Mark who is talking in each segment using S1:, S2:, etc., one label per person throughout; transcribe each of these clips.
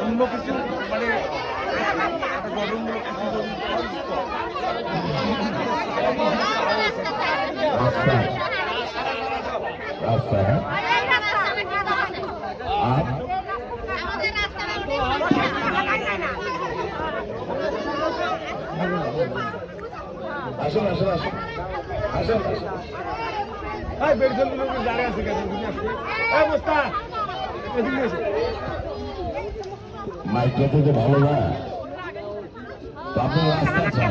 S1: অন্য কিছু মানে
S2: হ্যাঁ আসুন আসুন আসুন আসুন আসুন মাইকটা তো ভালো না? আপনার রাস্তা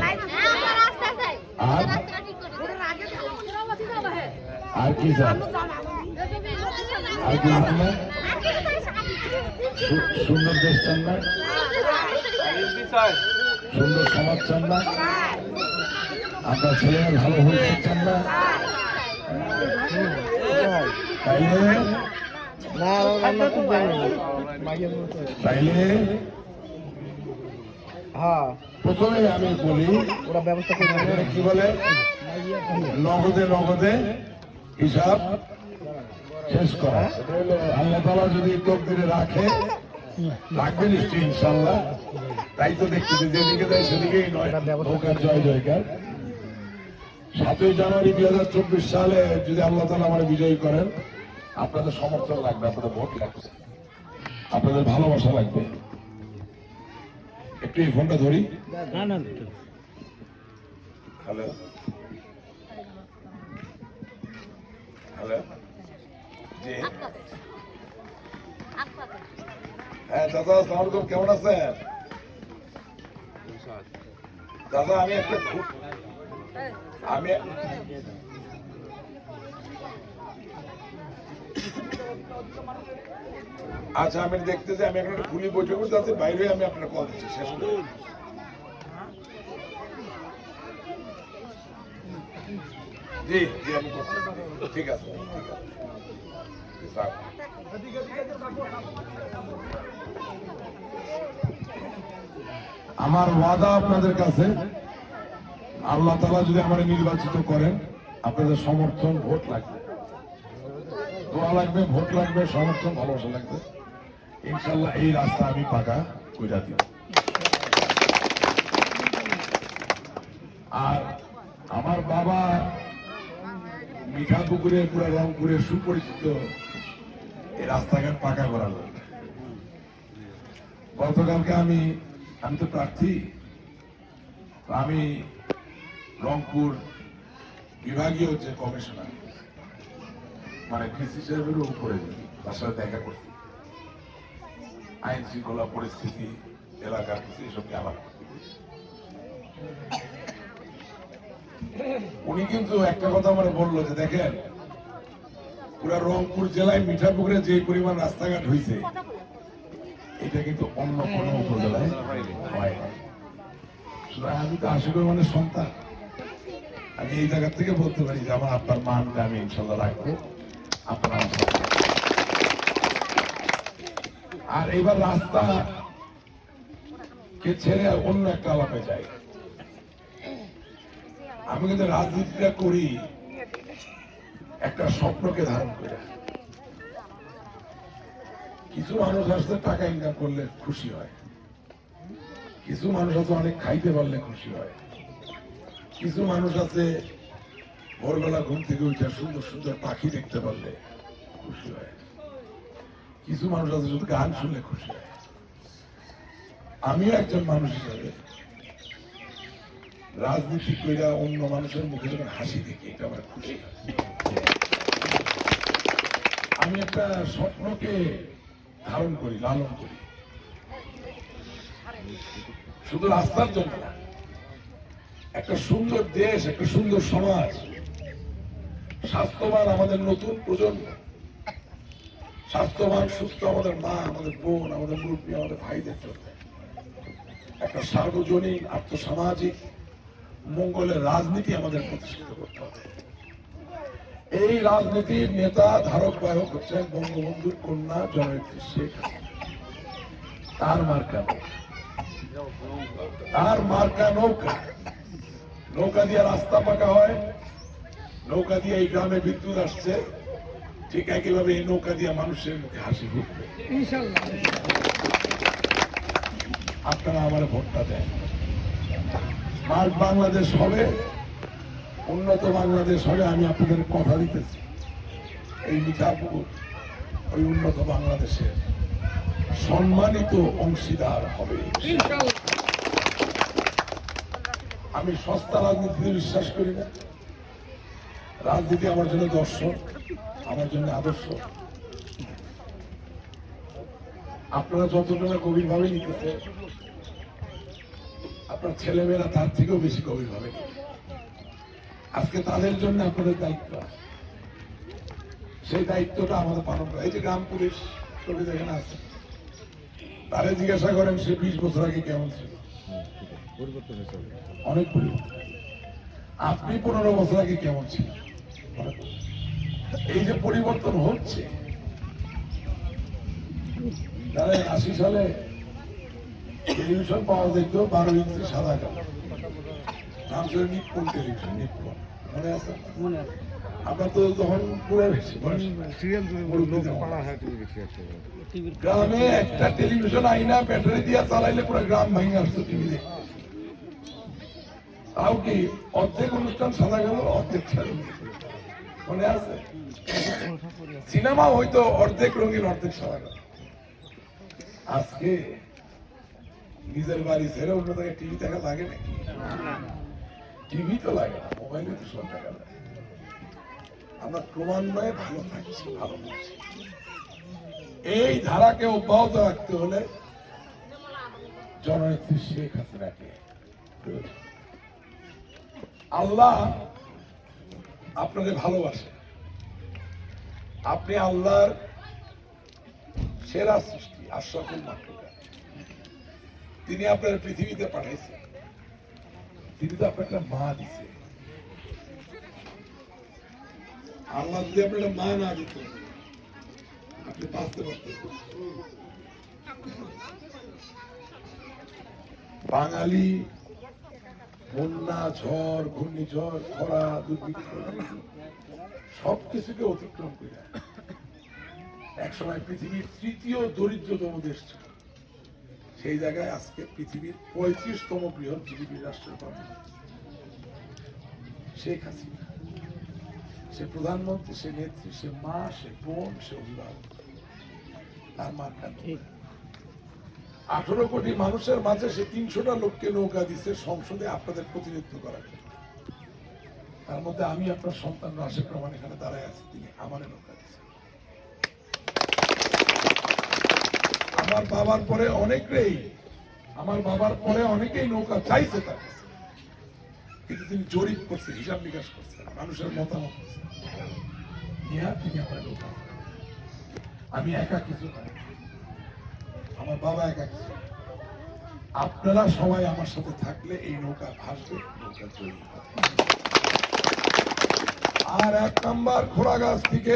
S2: আর? আর কি চান আর কি না সুন্দর দেশ চান না? সুন্দর সমাজ চান না? আপনার ছেলেরা ভালো ভবিষ্যৎ চান না? তাইলে তাইলে
S1: হ্যাঁ
S2: প্রথমে আমি বলি
S1: ওরা ব্যবস্থা করে
S2: কি বলে নগদে নগদে হিসাব শেষ করা আল্লাহ তালা যদি তকদিরে রাখে রাখবে নিশ্চয়ই ইনশাল্লাহ তাই তো দেখতেছি যেদিকে দেয় সেদিকেই নয় নৌকার জয় জয়কার সাতই জানুয়ারি দুই হাজার চব্বিশ সালে যদি আল্লাহ তালা আমার বিজয়ী করেন আপনাদের সমর্থন লাগবে আপনাদের ভোট লাগবে। আপনাদের ভালোবাসা লাগবে। একটু এই ফোনটা ধরি। হ্যালো? হ্যালো? জি। হ্যাঁ দাদা আলাইকুম কেমন আছেন? দাদা আমি একটা আমি আচ্ছা আমি দেখতে যে আমি এখন একটা খুলি বৈঠক করতে আছি বাইরে আমি আপনার কল দিচ্ছি, শেষ করে জি জি, আমি ঠিক আছে, ঠিক আমার ওয়াদা আপনাদের কাছে, আল্লাহ তালা যদি আমার নির্বাচিত করেন, আপনাদের সমর্থন ভোট লাগবে। দোয়া লাগবে, ভোট লাগবে সমর্থন ভালোবাসা লাগবে। ইনশাল্লাহ এই রাস্তা আমি পাকা কইরা দিব। আর আমার বাবা মিঠা পুকুরে পুরো রংপুরে সুপরিচিত এই রাস্তাঘাট পাকা করা লোক। গতকালকে আমি আমি তো প্রার্থী আমি রংপুর বিভাগীয় যে কমিশনার মানে কৃষি সাহেবের উপরে তার সাথে দেখা করছি। আইন শৃঙ্খলা, পরিস্থিতি, এলাকার কিছু এসব আলাপ উনি কিন্তু একটা কথা আমার বলল যে, দেখেন, পুরা রংপুর জেলায় মিঠাপুকুরে যে পরিমাণ রাস্তাঘাট হয়েছে এটা কিন্তু অন্য কোনো উপজেলায় হয় না। আমি তো আশিকুর মানে সন্তান। আমি এই জায়গা থেকে বলতে পারি যে, আমার আপনার মানটা আমি ইনশাল্লাহ রাখব। আর এবার রাস্তা কে ছেড়ে অন্য একটা আলাপে যায়। আমি কিন্তু রাজনীতিটা করি, একটা স্বপ্নকে ধারণ করে। কিছু মানুষ আসতে টাকা ইনকাম করলে খুশি হয়। কিছু মানুষ আছে অনেক খাইতে পারলে খুশি হয়। কিছু মানুষ আছে ভোরবেলা ঘুম থেকে উঠে সুন্দর সুন্দর পাখি দেখতে পারলে খুশি হয়। কিছু মানুষ আছে শুধু গান শুনলে খুশি হয়। আমিও একজন মানুষ হিসাবে রাজনীতি কইরা অন্য মানুষের মুখে যখন হাসি দেখি, এটা আমার খুশি। আমি একটা স্বপ্নকে ধারণ করি, লালন করি। শুধু রাস্তার জন্য একটা সুন্দর দেশ, একটা সুন্দর সমাজ স্বাস্থ্যবান আমাদের নতুন প্রজন্ম। স্বাস্থ্যবান, সুস্থ আমাদের মা, আমাদের বোন, আমাদের মুরব্বী, আমাদের ভাইদের জন্য। একটা সার্বজনীন আর্থসামাজিক মঙ্গলের রাজনীতি আমাদের প্রতিষ্ঠিত করতে হবে। এই রাজনীতির নেতা, ধারক, বাহক হচ্ছেন বঙ্গবন্ধুর কন্যা জননেত্রী শেখ তার মার্কা। তার মার্কা নৌকা। নৌকা দিয়ে রাস্তা পাকা হয়। নৌকা দিয়ে এই গ্রামে বিদ্যুৎ আসছে। ঠিক একইভাবে এই নৌকা দিয়ে মানুষের মুখে হাসি ফুটবে। আপনারা আমার ভোটটা দেন। স্মার্ট বাংলাদেশ হবে উন্নত বাংলাদেশ হবে আমি আপনাদের কথা দিতেছি। এই মিঠাপুর ওই উন্নত বাংলাদেশের সম্মানিত অংশীদার হবে। আমি সস্তা রাজনীতিতে বিশ্বাস করি না। রাজনীতি আমার জন্য দর্শক আমার জন্য আদর্শ। আপনারা যতটা গভীরভাবে নিতেছে আপনার ছেলেমেয়েরা তার থেকেও বেশি গভীরভাবে। আজকে তাদের জন্য আপনাদের দায়িত্ব। সেই দায়িত্বটা আমাদের পালন করা। এই যে গ্রাম পুলিশ ছবি যেখানে আছে তারে জিজ্ঞাসা করেন সে বিশ বছর আগে কেমন ছিল? অনেক পরিবর্তন। আপনি পনেরো বছর আগে কেমন ছিলেন? এই যে পরিবর্তন হচ্ছে আশি সালে টেলিভিশন পাওয়া যেত বারো ইঞ্চি সাদা কালো। নাম ছিল নিপ্পন টেলিভিশন নিপ্পন। মনে আছে? আমরা তো গ্রামে একটা টেলিভিশন আইনা ব্যাটারি দিয়া চালাইলে পুরো গ্রাম ভেঙে আসতো টিভি দেখে তাও কি অর্ধেক অনুষ্ঠান সাদা গেল অর্ধেক ছিল মনে আছে? সিনেমা হয়তো অর্ধেক রঙিন, অর্ধেক সাদা। আজকে নিজের বাড়ি ছেড়ে অন্য জায়গায় টিভি দেখা লাগে নাকি টিভি তো লাগে না, মোবাইলে তো সব দেখা যায়। আমরা ক্রমান্বয়ে ভালো থাকছি ভালো থাকছি এই ধারাকে অব্যাহত রাখতে হলে জননেত্রী শেখ হাসিনাকে আল্লাহ আপনাদের ভালোবাসে। আপনি আল্লাহর সেরা সৃষ্টি আশ্বাসন মাতৃকা তিনি আপনার পৃথিবীতে পাঠাইছেন তিনি তো আপনার একটা মা দিছে। আল্লাহ যদি আপনার একটা মা না দিত, আপনি বাঁচতে পারতেন। বাঙালি বন্যা, ঝড়, ঘূর্ণিঝড়, খরা দুর্ভিক্ষ সব কিছুকে অতিক্রম করে একসময় পৃথিবীর তৃতীয় দরিদ্রতম দেশ ছিল। সেই জায়গায় আজকে পৃথিবীর পঁয়ত্রিশতম বৃহৎ জিডিপি রাষ্ট্রের কর্ম শেখ হাসিনা, সে প্রধানমন্ত্রী, সে নেত্রী, সে মা, সে বোন, সে অভিভাবক, তার মার কান
S3: ঠিক।
S2: আঠারো কোটি মানুষের মাঝে সে তিনশোটা লোককে নৌকা দিচ্ছে সংসদে আপনাদের প্রতিনিধিত্ব করার জন্য। তার মধ্যে আমি আপনার সন্তান রাশেদ রহমান এখানে দাঁড়ায় আছি, তিনি আমার নৌকা দিছে। আমার বাবার পরে অনেকেই, আমার বাবার পরে অনেকেই নৌকা চাইছে তার কিন্তু তিনি জরিপ করছে, হিসাব নিকাশ করছে, মানুষের মতামত করছে। তিনি আমার নৌকা আমি একা কিছু আমার বাবা একা আপনারা সবাই আমার সাথে থাকলে এই নৌকা ভাসবে, নৌকা তৈরি আর এক নম্বর খোলা গাছ থেকে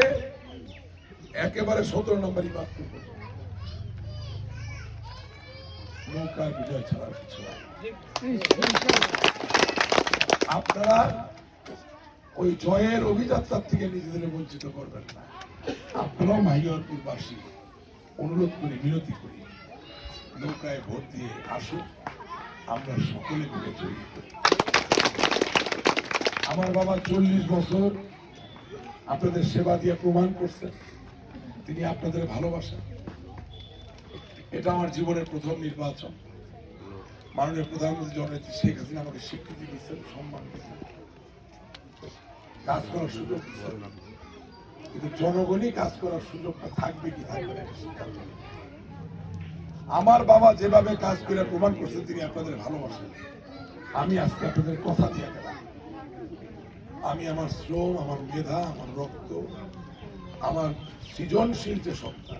S2: একেবারে সতেরো নম্বর ইমাত্র নৌকার বিজয় ছাড়া কিছু আপনারা ওই জয়ের অভিযাত্রার থেকে নিজেদের বঞ্চিত করবেন না। আপনারাও মাইয়রপুরবাসী অনুরোধ করি বিরতি করি। নৌকায় ভোট দিয়ে আসুন আমরা সকলে মিলে তৈরি আমার বাবা চল্লিশ বছর আপনাদের সেবা দিয়ে প্রমাণ করছেন। তিনি আপনাদের ভালোবাসেন। এটা আমার জীবনের প্রথম নির্বাচন। মাননীয় প্রধানমন্ত্রী জননেত্রী শেখ হাসিনা আমাকে স্বীকৃতি দিচ্ছেন সম্মান দিচ্ছেন কাজ করার সুযোগ কিন্তু জনগণই কাজ করার সুযোগটা থাকবে কি থাকবে না সিদ্ধান্ত। আমার বাবা যেভাবে কাজ করে প্রমাণ করছেন তিনি আপনাদের ভালোবাসেন। আমি আজকে আপনাদের কথা দিয়ে গেলাম। আমি আমার শ্রম, আমার মেধা, আমার রক্ত, আমার সৃজনশীল যে সত্তা,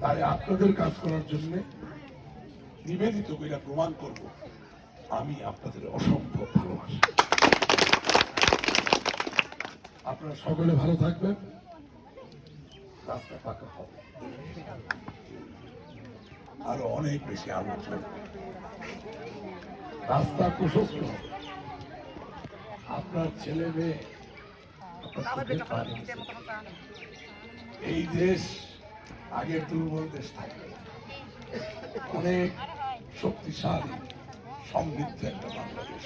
S2: তাই আপনাদের কাজ করার জন্য নিবেদিত করে প্রমাণ করব, আমি আপনাদের অসম্ভব ভালোবাসি। আপনারা সকলে ভালো থাকবেন। রাস্তা পাকা হবে। আরও অনেক বেশি আলো রাস্তা প্রশস্ত। আপনার ছেলে মেয়ে। এই দেশ আগের দুর্বল দেশ থাকবে। অনেক শক্তিশালী সমৃদ্ধ একটা বাংলাদেশ।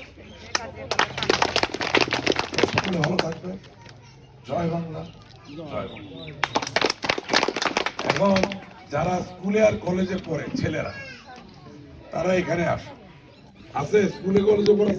S2: সকলে ভালো থাকবে জয় বাংলা। জয় বাংলা। এখন যারা স্কুলে আর কলেজে পড়ে ছেলেরা তারা এখানে আসে। আছে স্কুলে কলেজে পড়ে